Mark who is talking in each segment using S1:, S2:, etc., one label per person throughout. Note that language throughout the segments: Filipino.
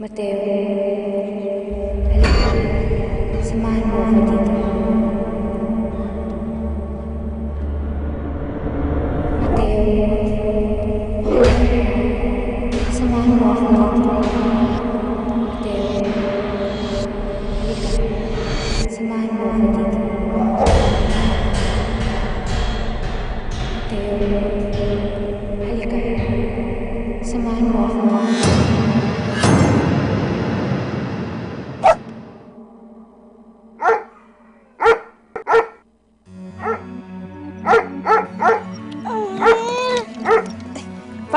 S1: Mateo, halika. Samahan mo ako dito. Mateo. Samahan mo ako dito. Mateo, halika. Samahan mo ako dito. Mateo, halika. Samahan mo ako.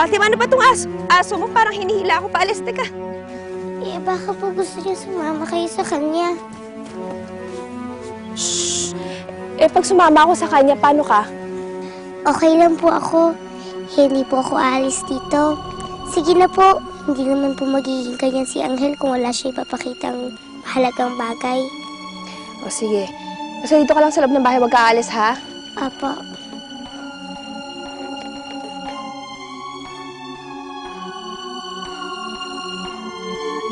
S2: Fatima, ano ba itong aso? Aso mo parang hinihila ako paalis. Teka.
S3: Eh, baka po gusto niyo sumama kayo sa kanya.
S2: Eh, pag sumama ako sa kanya, paano ka?
S3: Okay lang po ako. Hindi po ako alis dito. Sige na po. Hindi naman po magiging ganyan si Angel kung wala siya ipapakitang mahalagang bagay.
S2: O sige. Basta dito ka lang sa loob ng bahay, huwag ka aalis, ha?
S3: Apo.